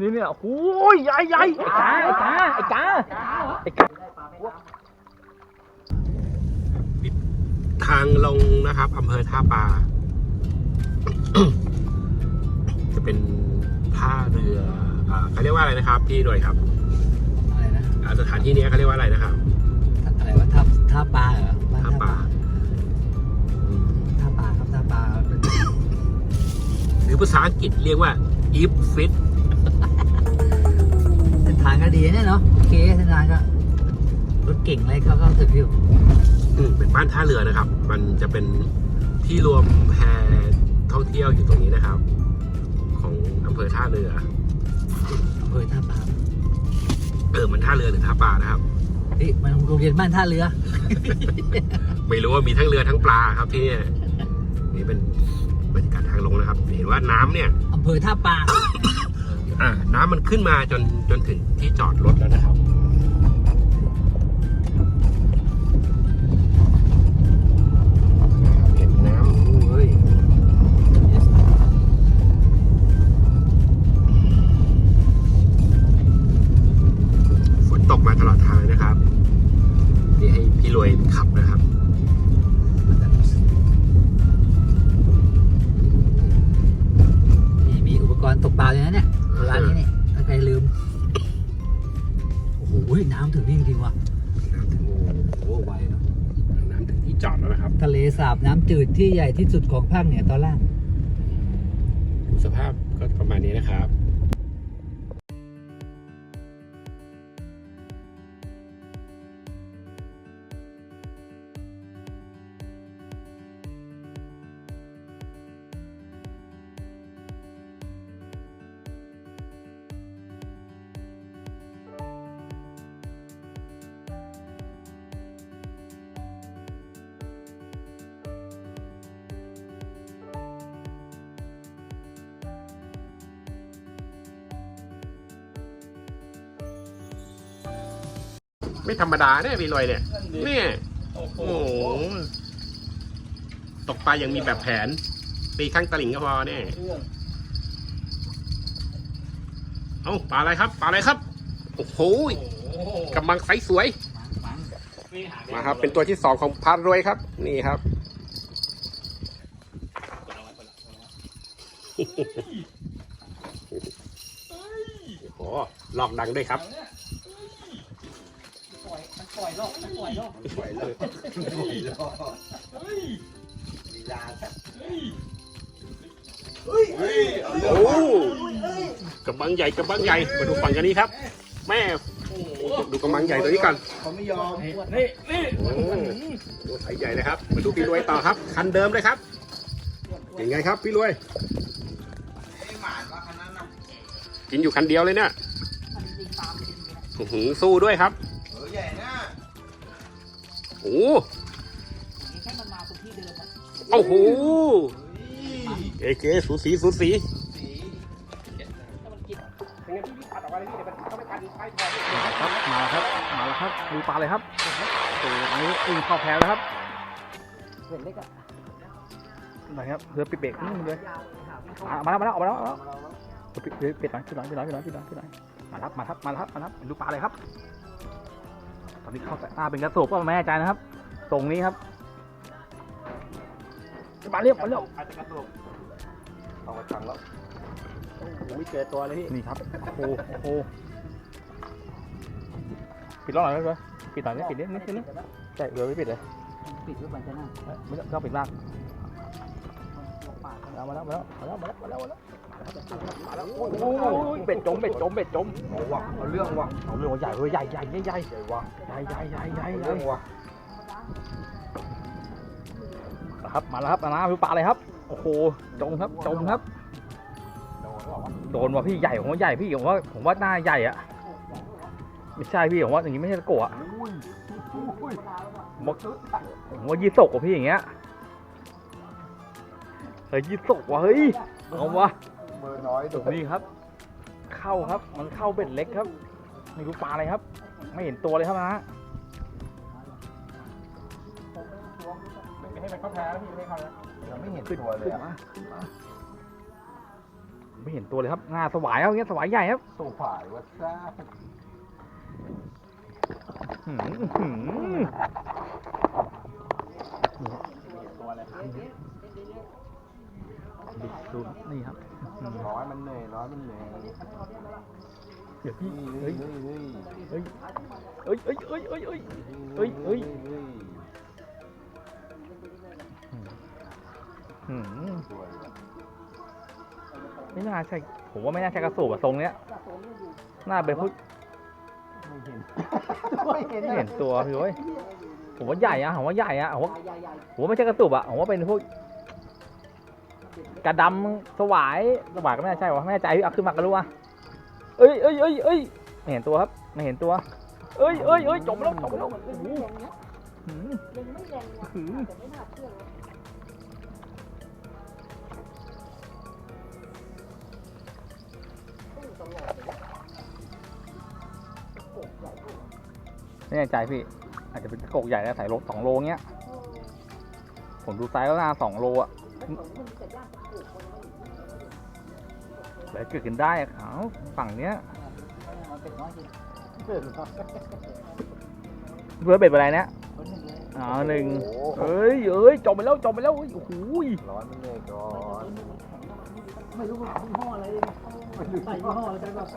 นี่เนี่ยโอ้ยใหญ่ใหญ่ไอ้กาไอ้กาไอ้กาไอ้กาทางลงนะครับอำเภอท่าปลาจะเป็นท่าเรืออ่าเขาเรียกว่าอะไรนะครับ พี่หน่วยครับอะไรนะอ่าสถานที่นี้เขาเรียกว่าอะไรนะครับอะไรวะท่าท่าปลาเหรอบ้นท่าปลาอืมท่าปลาครับท่าปลาเป็นหรือภาษาอังกฤษเรียกว่า if fit เส้นทางก็ดีเนี่ยเนาะโอเคเส้นทางก็รถเก่งอะไรเขาก็ถึงอยู่อืมเป็นบ้านท่าเรือนะครับ มันจะเป็นที่รวมแพท่องเที่ยวอยู่ตรงนี้นะครับ ของอำเภอท่าเรืออำเภอท่าปลาเออมันท่าเรือหรือท่าปลานะครับเฮ้ยมันโรงเรียนบ้านท่าเรือ ไม่รู้ว่ามีทั้งเรือทั้งปลาครับที่เนี่ยนี่เป็นบรรยากาศทางลงนะครับ เห็นว่าน้ำเนี่ยอำเภอท่าปลา อ่าน้ำมันขึ้นมาจนจนถึงที่จอดรถแล้วนะครับ สาบน้ำจืดที่ใหญ่ที่สุดของภาคเหนือตอนล่าง สภาพก็ประมาณนี้นะครับ ไม่ธรรมดาเนี่ยพี่รวยเนี่ยเนี่ยโอ้โหตกปลายังมีแบบแผนตีข้างตลิ่งก็พอเนี่ยเอ้าปลาอะไรครับปลาอะไรครับโอ้โหกำลังไซส์สวยมาครับ เป็นตัวที่สองของพารวยครับ นี่ครับโอ้โหหลอกดังด้วยครับ โอ้กระบังใหญ่กระบังใหญ่มาดูฝั่งกันนี้ครับ แม่ดูกระบังใหญ่ตัวนี้ก่อนนี่นี่โอ้ดูไซส์ใหญ่เลยครับมาดูพี่รวยต่อครับ คันเดิมเลยครับยังไงครับพี่รวยกินอยู่คันเดียวเลยเนี่ยอื้อหือสู้ด้วยครับ โอ้โอ้โหเอเกสูสีสูสีครับมาแล้วครับมาแล้วครับดูปลาเลยครับโอ้โหอันนี้อึ้งเข้าแพแล้วครับเห็นเล็กอะไหนครับเรือปิดเบรกนิ่งเลยอะมาแล้วมาแล้วออกมาแล้วออกมาแล้วปิดปิดปิดหน่อยปิดหน่อยปิดหน่อยปิดหน่อยปิดหน่อยปิดหน่อยมาครับมาครับมาครับมาครับดูปลาเลยครับต อนนี้เข้าแต่หน้าเป็นกระสุนก็ไม่แน่ใจนะครับตรงนี้ครับมาเรียบมาเรียบอาจจะกระตุกเอากระชังแล้วโอ้โหไม่เจอตัวเลยพี่นี่ครับโอ้โหโอ้โหปิดล้อหน่อยได้ไหมปิดหน่อยนี่ปิดนิดนิดนิดใช่เรือไม่ปิดเลยปิดไว้บันจะนั่งไม่ต้องต้องปิดมากเอามาแล้วมาแล้วมาแล้วมาแล้วมาแล้วมาแล้ว โอ้ยเป็ดจมเป็ดจมเป็ดจมเอาว่ะเอาเรื่องว่ะเอาเรื่องใหญ่เลยใหญ่ใหญ่ใหญ่ใหญ่ใหญ่ว่ะใหญ่ใหญ่ใหญ่ใหญ่เอาใหญ่เรื่องว่ะครับมาแล้วครับมาแล้วคือปลาอะไรครับโอ้โหจมครับจมครับ โดนว่ะพี่ใหญ่ผมว่าใหญ่พี่ผมว่าผมว่าหน้าใหญ่อะไม่ใช่พี่ผมว่าอย่างนี้ไม่ใช่ตะโกะมว่าผมว่ายี่สกว่ะพี่อย่างเงี้ยเฮ้ยยี่สกว่ะเฮ้ยเอาวะ เบอร์น้อยตรงนี้ครับ เข้าครับ มันเข้าเบ็ดเล็กครับไม่รู้ปลาอะไรครับ ไม่เห็นตัวเลยครับนะให้มันเข้าแพ้แล้วพี่ไม่เข้าแล้วยังไม่เห็นตัวเลยขึ้นอะมาไม่เห็นตัวเลยครับงาสวายครับอย่างเงี้ยสวายใหญ่ครับสู้ฝ่ายว่าซ่าหืมหืมดูนี่ครับอื้อหือ ร้อยมันเหนื่อยร้อยมันเหนื่อยเดี๋ยวพี่นี่เฮ้ยเฮ้ยเฮ้ยเฮ้ยเฮ้ยเฮ้ยเฮ้ยเฮ้ยเฮ้ยเฮ้ยเฮ้ยหืมสวยว่ะไม่น่าใช่ ผมว่าไม่น่าใช่กระสูบอะทรงเนี้ยน่าเป็นพวกไม่เห็นไม่เห็นตัวพี่เว้ยผมว่าใหญ่อะผมว่าใหญ่อะผมว่าผมว่าไม่ใช่กระตุบอะผมว่าเป็นพวก กระดำสวายสวายก็ไม่น่าใช่วะไม่แน่ใจพี่เอาขึ้นมาก็รู้อะเอ้ยเอ้ยเอ้ยเอ้ยไม่เห็นตัวครับไม่เห็นตัวเอ้ยเอ้ยเอ้ยจมแล้วจมแล้วโอ้โหหืมยังไม่แรงว่ะหืมแต่ไม่น่าเชื่อเลยไม่แน่ใจพี่ อาจจะเป็นกระโกกใหญ่แล้วใส่โลสองโลเงี้ย ผมดูไซส์แล้วน่าสองโลอะ เลยเกิดขึ้นได้อะขาวฝั่งเนี้ยมันเป็นน้อยจริงเพื่อนครับเพื่อเบ็ดอะไรเนี่ยคนหนึ่งเลยอ๋อหนึ่งโอ้โหเอ้ยเอ้ยจมไปแล้วจมไปแล้วโอ้โหยร้อยมันเหนื่อยก่อนไม่รู้ว่ายี่ห้ออะไรใส่ยี่ห้ออะไรกันแบบ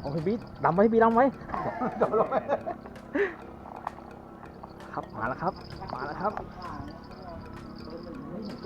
โอ้พี่บีดำไว้พี่ดำไว้ครับมาแล้วครับมาแล้วครับไม่เห็น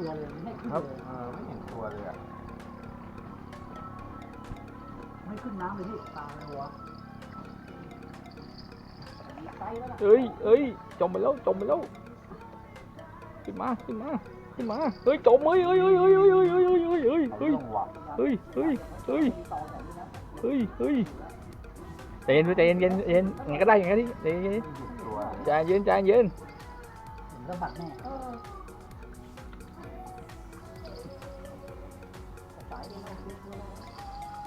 ตัวเลยไม่ขึ้นครับเลยเออไม่เห็นตัวเลยอะไม่ขึ้นน้ำเลยพี่ตาหัวเอ้ยเอ้ยจมไปแล้วจมไปแล้วขึ้นมาขึ้นมาขึ้นมาเฮ้ยจมเฮ้ยเฮ้ยเฮ้ยเฮ้ยเฮ้ยเฮ้ยเฮ้ยเฮ้ยเฮ้ยเอาเฮ้ยเรื่องว่ะเฮ้ย เฮ้ย เฮ้ย เฮ้ย เฮ้ยใจเย็นใจเย็นใจเย็นใจเย็นไงก็ได้อย่างนี้ใจเย็นไม่เห็นตัวเลยใจเย็นใจเย็นเห็นสะบัดแน่ เออ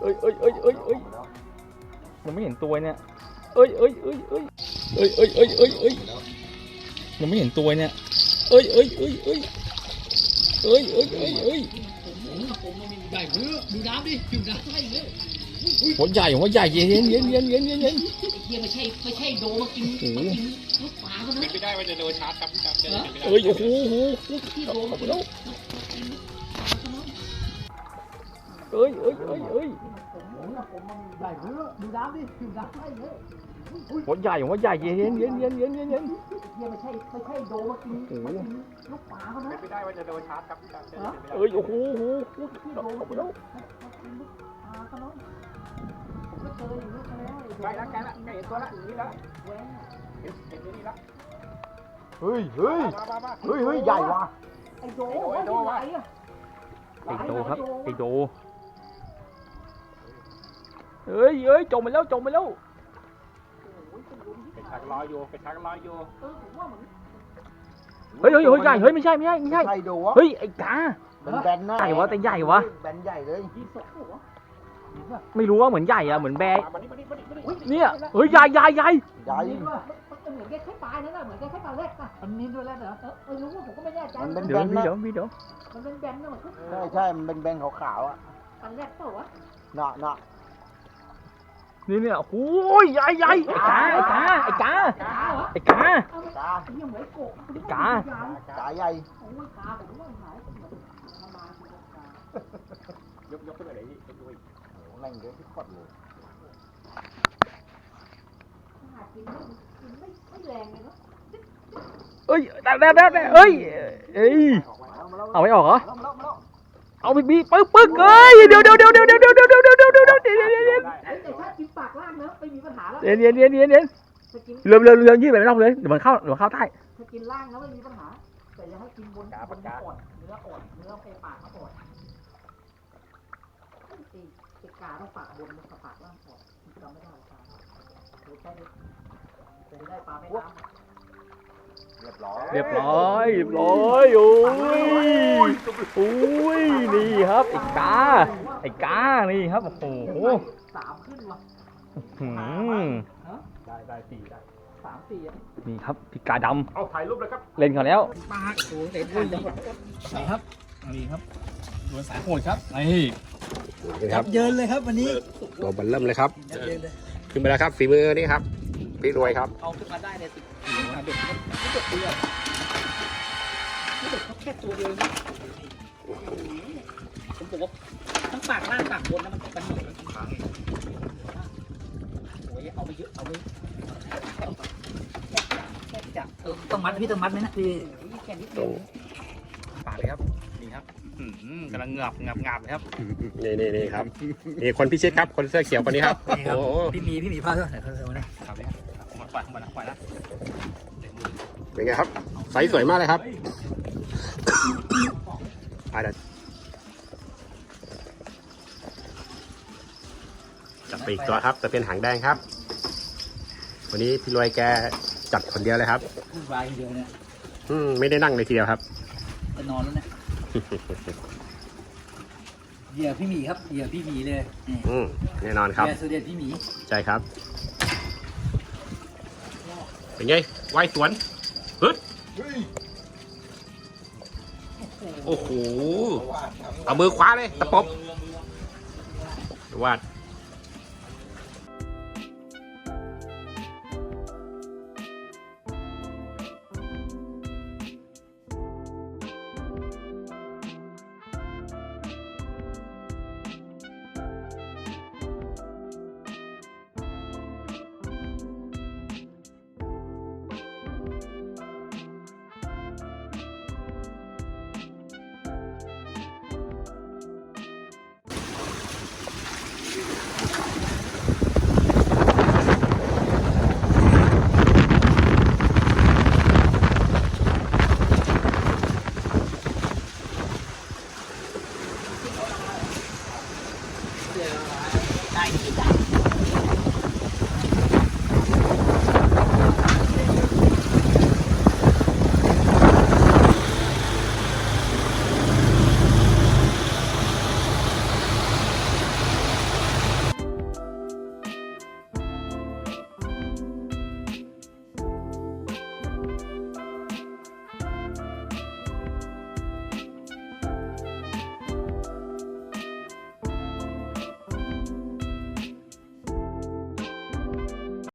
เอ้ยเอ้ยเอ้ยเอ้ยเอ้ยแล้วยังไม่เห็นตัวเนี่ย เอ้ยเอ้ยเอ้ยเอ้ยเอ้ยเอ้ยเอ้ยเอ้ยเอ้ยยังไม่เห็นตัวเนี่ย เอ้ยเอ้ยเอ้ยเอ้ยเอ้ยเอ้ยเอ้ยเอ้ยใหญ่เนื้อดูน้ำดิดูน้ำให้เลยหัวใหญ่หัวใหญ่เย็นเย็นเย็นเย็นเย็นเย็นเย็นเฮียไม่ใช่ไม่ใช่โดมากินโอ้โหลูกปลาเขานะเป็นไปได้ว่าจะโดนชาร์จครับพี่ครับจะเป็นไปได้เอ้ยโอ้โหโอ้โห เอ้ยเอ้ยเอ้ยเอ้ยใหญ่เนื้อดูน้ำดิดูน้ำให้เลยหัวใหญ่หัวใหญ่เย็นเย็นเย็นเย็นเย็นเย็นเย็นเฮียไม่ใช่ไม่ใช่โดมากินโอ้โหลูกปลาเขานะเป็นไปได้ว่าจะโดนชาร์จครับพี่ครับจะเป็นไปได้เอ้ยโอ้โหโอ้โหแล้วปลาเขาเนาะผมก็เจออย่างนี้มาแล้วใกล้แล้วใกล้แล้วใกล้เห็นตัวละนี่แล้วเห็นเห็นตัวนี้แล้วเฮ้ยเฮ้ยมามามาเฮ้ยเฮ้ยใหญ่ว่ะไอ้โดไอ้โดไหนอะไอโดครับไอโด เอ้ยเอ้ยจมไปแล้วจมไปแล้วเป็นชักรออยู่เป็นชักรออยู่เออผมว่าเหมือนเฮ้ยเฮ้ยเฮ้ยใหญ่เฮ้ยไม่ใช่ไม่ใช่ไม่ใช่ใช่ดูวะเฮ้ยไอ้กาเป็นแบนหน้าใหญ่วะแต่ใหญ่วะแบนใหญ่เลยยีสกหัวไม่รู้ว่าเหมือนใหญ่อะเหมือนแบร์มาดิมาดิมาดิมาดิเนี่ยเฮ้ยใหญ่ใหญ่ใหญ่ใหญ่มันเหมือนแค่ไข่ปลานั่นแหละเหมือนแค่ไข่ปลาแรกป่ะมันมีด้วยแล้วเหรอเออเออรู้ว่าผมก็ไม่แน่ใจมันเป็นเดี๋แบยวนมีนะเดี๋ยวมีเดี๋ยวมันเป็นแบนนะเหมือนใช่ใช่มันเป็นแบนขาวๆอะปลาแรกเปล่าวะเนาะเนาะ นี่เนี่ยโอ้ยใหญ่ใหญ่ไอ้กาไอ้กาไอ้กาไอ้กาไอ้กาไอ้กาใหญ่ยกยกขึ้นมาเลยยกด้วยแรงเยอะที่ขดเลยเอ้ยได้ได้ได้เอ้ยเอ้ยเอาไม่ออกเหรอ นโกะกากาใหญ่โอ้ยกาผมว่าหายวเหมือนประมาณกายกยกขึ้นมาเลยพี่ยกด้วเดียโอ้โหแรงเดียอะที่ขดเลยหากินไม่กินไม่ไม่แรงเลยวเนาะเอ้ยได้ได้ได้ได้เอ้ยวเอ้ยออกมาเอาไม่ออกเหรอมาแล้วมาแล้วเอาไปบีปึ๊กปึ๊กเอ้ยวเดี๋ยวเดี๋ยวเดี๋ยวเดี๋ยวเดี๋ยวเดี๋ยวเดี๋ยวเดี๋ยวเดี๋ยวเดี๋ยวเดี๋ยวเดี๋ยวเดี๋ยวเดี๋ยวได้เฮ้ยแต่ถ้ากินปากล่างนะไม่มีปัญหาแล้วเดี๋ยวเดี๋ยวเดี๋ยวเดี๋ยวเดี๋ยวถ้ากินเรือเรือเรือยืดไปไม่ต้องเลยวเดี๋ยวมันเข้าเดี๋ยวมันเข้าใต้ถ้ากินล่างนะไม่มีปัญหาแต่อย่าให้กินบนบนอ่อนเนื้ออ่อนเนื้อไปปากเขาอ่อนไอ้ไอ้กาต้องปากบนกับปากล่างอ่อนจำไม่ได้ปลาเดี๋ยวแค่นี้จะได้ปลาไม่น้ำเรียบร้อยเรียบร้อยเรียบร้อยโอ้ยโอ้ยนี่ครับไอ้กาไอ้กานี่ครับโอ้โหสามขึ้นว่ะหืมได้ได้สี่ได้สามสี่อะนี่ครับพี่กาดำเอาถ่ายรูปเลยครับเล่นเขาแล้วปาโอ้เต็มทันจังหวะไหนครับนี่ครับดวลสายโหดครับนี่นี่ครับเยินเลยครับวันนี้ตัวบันเริ่มเลยครับยับเยินเลยขึ้นไปแล้วครับฝีมือนี่ครับพี่รวยครับเอาขึ้นมาได้ในสิบ สี่เด็กเขาเด็กตัวเดียวเด็กเขาแค่ตัวเดียวนะผมบอกว่าทั้งปากล่างปากบนนะมันมันเหมือนกันครั้งโอ้ยเอาไปเยอะเอาไปแค่จับเออต้องมัดพี่ต้องมัดไหมนะพี่แค่นิดเดียวปากเลยครับนี่ครับอืมกำลังงับงับงับเลยครับ นี่นี่นี่ครับ นี่คนพิชิตครับ คนเสื้อเขียวคนนี้ครับนี่ครับโอ้โหพี่หมีพี่หมีพาด้วยไหนเขาเร็วนะครับเลยครับปล่อยปล่อยปล่อยนะ เป็นไงครับไซส์สวยมากเลยครับอะเดี๋ยวจับไปอีกตัวครับ แต่เป็นหางแดงครับ วันนี้พี่รวยแกจัดคนเดียวเลยครับวุ่นวายคนเดียวเนี่ยอืมไม่ได้นั่งเลยทีเดียวครับจะนอนแล้วเนี่ยเหยื่อพี่หมีครับเหยื่อพี่หมีเลยนี่อืมแน่นอนครับเหยื่อสุดเด็ดพี่หมีใช่ครับ เป็นไงว่ายสวนฮึด โอ้โห เอามือคว้าเลย ตะปบวาด